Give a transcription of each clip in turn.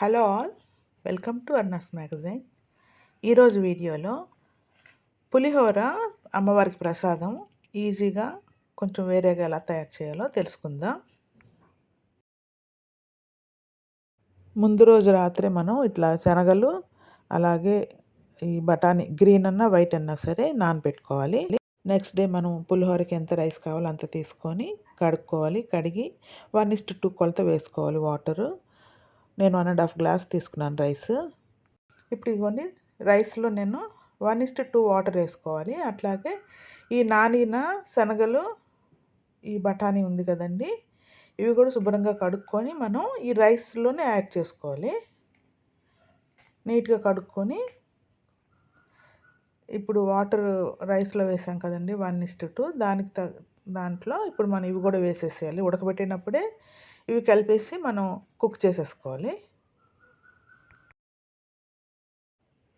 Hello all welcome to అర్నాస్ magazine. ఈరోజు వీడియోలో పులిహోర అమ్మవారికి ప్రసాదం ఈజీగా కొంచెం వేరేగా ఎలా తయారు చేయాలో తెలుసుకుందాం. ముందు రోజు రాత్రి మనం ఇట్లా శనగలు అలాగే ఈ బఠానీ గ్రీన్ అన్నా వైట్ అన్నా సరే నానబెట్టుకోవాలి నెక్స్ట్ డే మనం పులిహోరకి ఎంత రైస్ కావాలో అంత తీసుకొని కడుక్కోవాలి. కడిగి వన్ ఇస్ట్ టూ కొలత వేసుకోవాలి వాటరు. నేను వన్ అండ్ హాఫ్ గ్లాస్ తీసుకున్నాను రైస్ ఇప్పుడు ఇవ్వండి రైస్లో నేను వన్ ఇస్ట్ టూ వాటర్ వేసుకోవాలి. అట్లాగే ఈ నానిన శనగలు ఈ బఠానీ ఉంది కదండి ఇవి కూడా శుభ్రంగా కడుక్కొని మనం ఈ రైస్లోనే యాడ్ చేసుకోవాలి. నీట్గా కడుక్కొని ఇప్పుడు వాటర్ రైస్లో వేసాం కదండి వన్ ఇస్ట్ టూ దానికి త దాంట్లో ఇప్పుడు మనం ఇవి కూడా వేసేసేయాలి. ఉడకబెట్టినప్పుడే ఇవి కలిపేసి మనం కుక్ చేసేసుకోవాలి.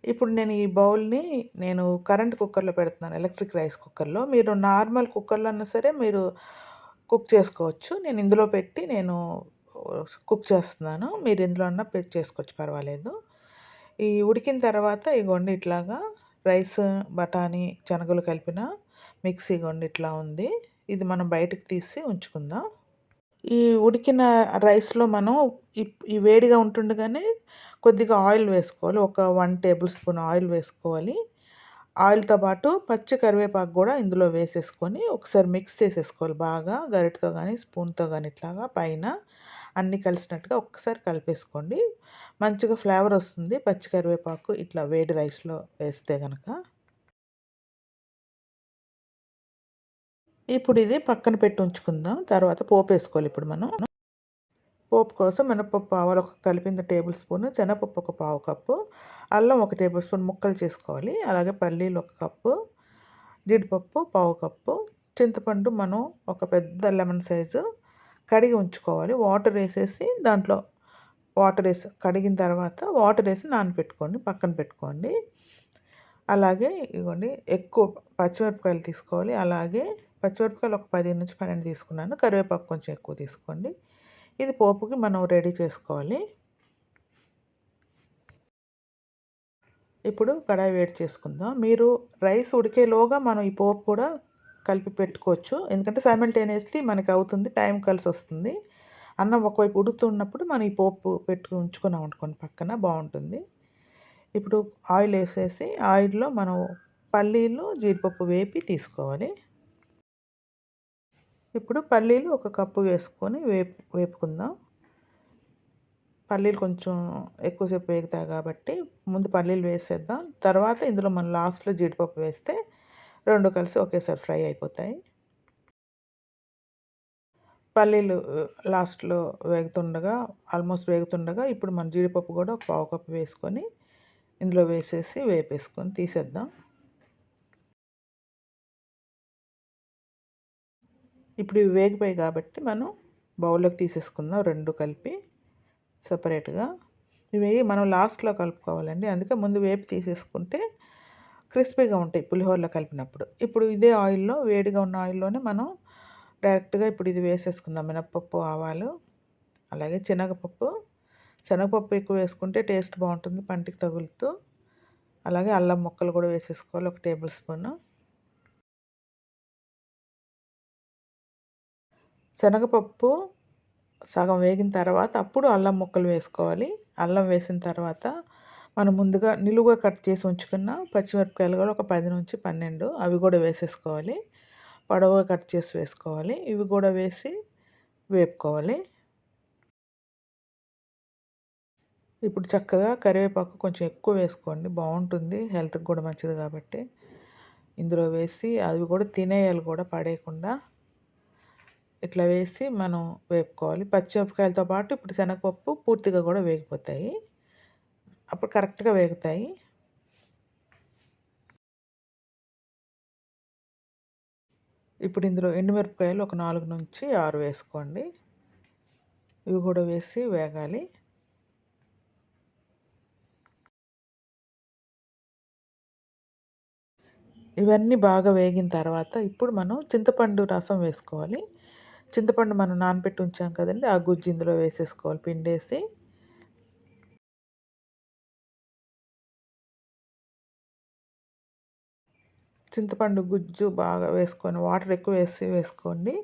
ఇప్పుడు నేను ఈ బౌల్ని నేను కరెంట్ కుక్కర్లో పెడుతున్నాను ఎలక్ట్రిక్ రైస్ కుక్కర్లో. మీరు నార్మల్ కుక్కర్లో అన్నా సరే మీరు కుక్ చేసుకోవచ్చు. నేను ఇందులో పెట్టి నేను కుక్ చేస్తున్నాను. మీరు ఇందులో అన్నా చేసుకోవచ్చు పర్వాలేదు. ఈ ఉడికిన తర్వాత ఈ గొండి ఇట్లాగా రైస్ బఠానీ శనగలు కలిపిన మిక్సీ గొండి ఇట్లా ఉంది. ఇది మనం బయటకు తీసి ఉంచుకుందాం. ఈ ఉడికిన రైస్లో మనం ఈ వేడిగా ఉంటుండగానే కొద్దిగా ఆయిల్ వేసుకోవాలి. ఒక వన్ టేబుల్ స్పూన్ ఆయిల్ వేసుకోవాలి. ఆయిల్తో పాటు పచ్చి కరివేపాకు కూడా ఇందులో వేసేసుకొని ఒకసారి మిక్స్ చేసేసుకోవాలి. బాగా గరిటతో కానీ స్పూన్తో కానీ ఇట్లాగా పైన అన్నీ కలిసినట్టుగా ఒక్కసారి కలిపేసుకోండి. మంచిగా ఫ్లేవర్ వస్తుంది. పచ్చి కరివేపాకు ఇట్లా వేడి రైస్లో వేస్తే కనుక ఇప్పుడు ఇది పక్కన పెట్టి ఉంచుకుందాం. తర్వాత పోపు వేసుకోవాలి ఇప్పుడు మనం. పోపు కోసం మినపప్పు ఆవాలు ఒక కలిపింది టేబుల్ స్పూన్ శనగపప్పు ఒక పావు కప్పు అల్లం ఒక టేబుల్ స్పూన్ ముక్కలు చేసుకోవాలి. అలాగే పల్లీలు ఒక కప్పు జీడిపప్పు పావు కప్పు చింతపండు మనం ఒక పెద్ద లెమన్ సైజు కడిగి ఉంచుకోవాలి. వాటర్ వేసేసి దాంట్లో వాటర్ వేసి కడిగిన తర్వాత వాటర్ వేసి నానబెట్టుకోండి పక్కన పెట్టుకోండి. అలాగే ఇవ్వండి ఎక్కువ పచ్చిమిరపకాయలు తీసుకోవాలి. అలాగే పచ్చిమిరపకాయలు ఒక పది నుంచి పన్నెండు తీసుకున్నాను. కరివేపాకు కొంచెం ఎక్కువ తీసుకోండి. ఇది పోపుకి మనం రెడీ చేసుకోవాలి. ఇప్పుడు కడాయి వేడి చేసుకుందాం. మీరు రైస్ ఉడికేలోగా మనం ఈ పోపు కూడా కలిపి పెట్టుకోవచ్చు. ఎందుకంటే సైమల్టేనియస్లీ మనకి అవుతుంది టైం కలిసి వస్తుంది. అన్నం ఒకవైపు ఉడుకుతున్నప్పుడు మనం ఈ పోపు పెట్టుకు ఉంచుకున్నాం అనుకోండి పక్కన బాగుంటుంది. ఇప్పుడు ఆయిల్ వేసేసి ఆయిల్లో మనం పల్లీలు జీడిపప్పు వేపి తీసుకోవాలి. ఇప్పుడు పల్లీలు ఒక కప్పు వేసుకొని వేపు వేపుకుందాం. పల్లీలు కొంచెం ఎక్కువసేపు వేగుతాయి కాబట్టి ముందు పల్లీలు వేసేద్దాం. తర్వాత ఇందులో మనం లాస్ట్లో జీడిపప్పు వేస్తే రెండు కలిసి ఒకేసారి ఫ్రై అయిపోతాయి. పల్లీలు లాస్ట్లో వేగుతుండగా ఆల్మోస్ట్ వేగుతుండగా ఇప్పుడు మన జీడిపప్పు కూడా ఒక పావు కప్పు వేసుకొని ఇందులో వేసేసి వేపేసుకొని తీసేద్దాం. ఇప్పుడు ఇవి వేగిపోయి కాబట్టి మనం బౌల్లోకి తీసేసుకుందాం రెండు కలిపి సపరేట్గా. ఇవి మనం లాస్ట్లో కలుపుకోవాలండి. అందుకే ముందు వేపి తీసేసుకుంటే క్రిస్పీగా ఉంటాయి పులిహోరలో కలిపినప్పుడు. ఇప్పుడు ఇదే ఆయిల్లో వేడిగా ఉన్న ఆయిల్లోనే మనం డైరెక్ట్గా ఇప్పుడు ఇది వేసేసుకుందాం. మినప్పప్పు ఆవాలు అలాగే శనగపప్పు. శనగపప్పు ఎక్కువ వేసుకుంటే టేస్ట్ బాగుంటుంది పంటికి తగులుతూ. అలాగే అల్లం ముక్కలు కూడా వేసేసుకోవాలి ఒక టేబుల్ స్పూను. శనగపప్పు సగం వేగిన తర్వాత అప్పుడు అల్లం ముక్కలు వేసుకోవాలి. అల్లం వేసిన తర్వాత మనం ముందుగా నిలువుగా కట్ చేసి ఉంచుకున్న పచ్చిమిరపకాయలు కూడా ఒక పది నుంచి పన్నెండు అవి కూడా వేసేసుకోవాలి. పొడవుగా కట్ చేసి వేసుకోవాలి. ఇవి కూడా వేసి వేపుకోవాలి. ఇప్పుడు చక్కగా కరివేపాకు కొంచెం ఎక్కువ వేసుకోండి. బాగుంటుంది. హెల్త్కి కూడా మంచిది కాబట్టి. ఇందులో వేసి అవి కూడా తినేయాలి కూడా పడేయకుండా. ఇట్లా వేసి మనం వేపుకోవాలి. పచ్చిమిరపకాయలతో పాటు ఇప్పుడు శనగపప్పు పూర్తిగా కూడా వేగిపోతాయి. అప్పుడు కరెక్ట్గా వేగుతాయి. ఇప్పుడు ఇందులో ఎండుమిరపకాయలు ఒక నాలుగు నుంచి ఆరు వేసుకోండి. ఇవి కూడా వేసి వేగాలి. ఇవన్నీ బాగా వేగిన తర్వాత ఇప్పుడు మనం చింతపండు రసం వేసుకోవాలి. చింతపండు మనం నానబెట్టి ఉంచాం కదండి ఆ గుజ్జు ఇందులో వేసేసుకోవాలి పిండేసి. చింతపండు గుజ్జు బాగా వేసుకొని వాటర్ ఎక్కువ వేసి వేసుకోండి.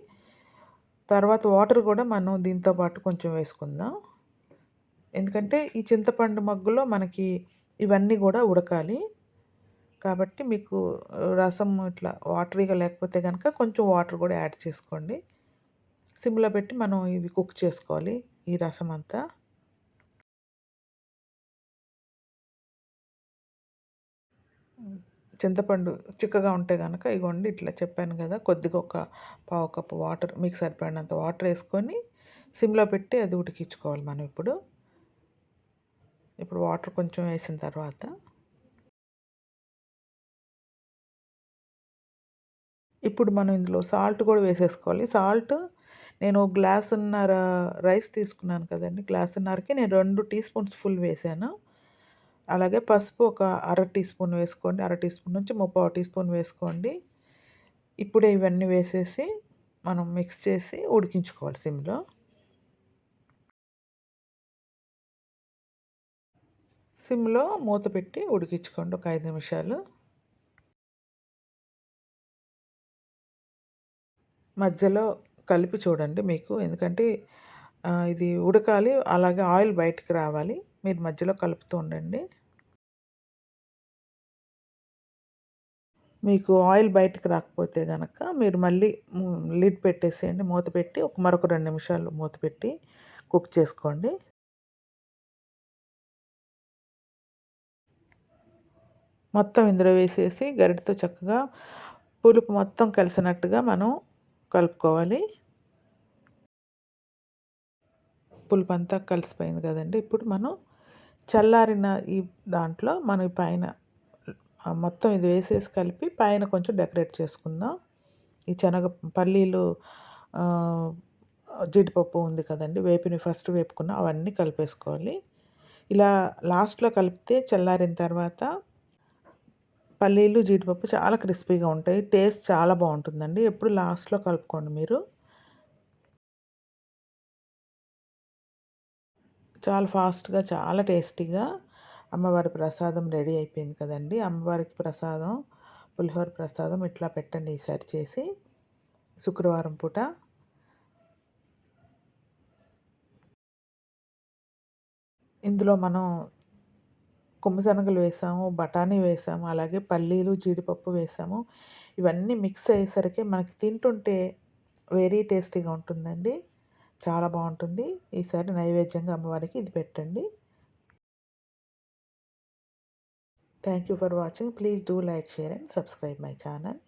తర్వాత వాటర్ కూడా మనం దీంతో పాటు కొంచెం వేసుకుందాం. ఎందుకంటే ఈ చింతపండు మగ్గులో మనకి ఇవన్నీ కూడా ఉడకాలి. కాబట్టి మీకు రసం ఇట్లా వాటరీగా లేకపోతే కనుక కొంచెం వాటర్ కూడా యాడ్ చేసుకోండి. సిమ్లో పెట్టి మనం ఇవి కుక్ చేసుకోవాలి ఈ రసం అంతా. చింతపండు చిక్కగా ఉంటే కనుక ఇగోండి ఇట్లా చెప్పాను కదా కొద్దిగా ఒక పావు కప్పు వాటర్ మీకు సరిపడినంత వాటర్ వేసుకొని సిమ్లో పెట్టి అది ఉడికించుకోవాలి మనం ఇప్పుడు. ఇప్పుడు వాటర్ కొంచెం వేసిన తర్వాత ఇప్పుడు మనం ఇందులో సాల్ట్ కూడా వేసేసుకోవాలి. సాల్ట్ నేను గ్లాసున్నర రైస్ తీసుకున్నాను కదండి. గ్లాసున్నరకి నేను రెండు టీ స్పూన్స్ ఫుల్ వేసాను. అలాగే పసుపు ఒక అర టీ స్పూన్ వేసుకోండి. అర టీ స్పూన్ నుంచి ముప్పావు టీ స్పూన్ వేసుకోండి. ఇప్పుడే ఇవన్నీ వేసేసి మనం మిక్స్ చేసి ఉడికించుకోవాలి సిమ్లో. సిమ్లో మూత పెట్టి ఉడికించుకోండి ఒక ఐదు నిమిషాలు. మధ్యలో కలిపి చూడండి మీకు. ఎందుకంటే ఇది ఉడకాలి అలాగే ఆయిల్ బయటకు రావాలి. మీరు మధ్యలో కలుపుతూ ఉండండి. మీకు ఆయిల్ బయటకు రాకపోతే కనుక మీరు మళ్ళీ లిడ్ పెట్టేసేయండి. మూత పెట్టి ఒక మరొక రెండు నిమిషాలు మూత పెట్టి కుక్ చేసుకోండి. మొత్తం ఇందులో వేసేసి గరిటతో చక్కగా పులుపు మొత్తం కలిసినట్టుగా మనం కలుపుకోవాలి. పులుపు అంతా కలిసిపోయింది కదండి. ఇప్పుడు మనం చల్లారిన ఈ దాంట్లో మనం పైన మొత్తం ఇది వేసేసి కలిపి పైన కొంచెం డెకరేట్ చేసుకుందాం. ఈ శనగ పల్లీలు జీడిపప్పు ఉంది కదండి. వేపిని ఫస్ట్ వేపుకున్న అవన్నీ కలిపేసుకోవాలి. ఇలా లాస్ట్లో కలిపితే చల్లారిన తర్వాత పల్లీలు జీడిపప్పు చాలా క్రిస్పీగా ఉంటాయి. టేస్ట్ చాలా బాగుంటుందండి. ఎప్పుడు లాస్ట్లో కలుపుకోండి మీరు. చాలా ఫాస్ట్గా చాలా టేస్టీగా అమ్మవారి ప్రసాదం రెడీ అయిపోయింది కదండి. అమ్మవారికి ప్రసాదం పులిహోర ప్రసాదం ఇట్లా పెట్టండి ఈసారి చేసి. శుక్రవారం పూట. ఇందులో మనం కుమ్మశనగలు వేసాము బఠానీ వేసాము అలాగే పల్లీలు జీడిపప్పు వేసాము. ఇవన్నీ మిక్స్ అయ్యేసరికి మనకి తింటుంటే వెరీ టేస్టీగా ఉంటుందండి. చాలా బాగుంటుంది. ఈసారి నైవేద్యంగా అమ్మవారికి ఇది పెట్టండి. Thank you for watching please do like share and subscribe my channel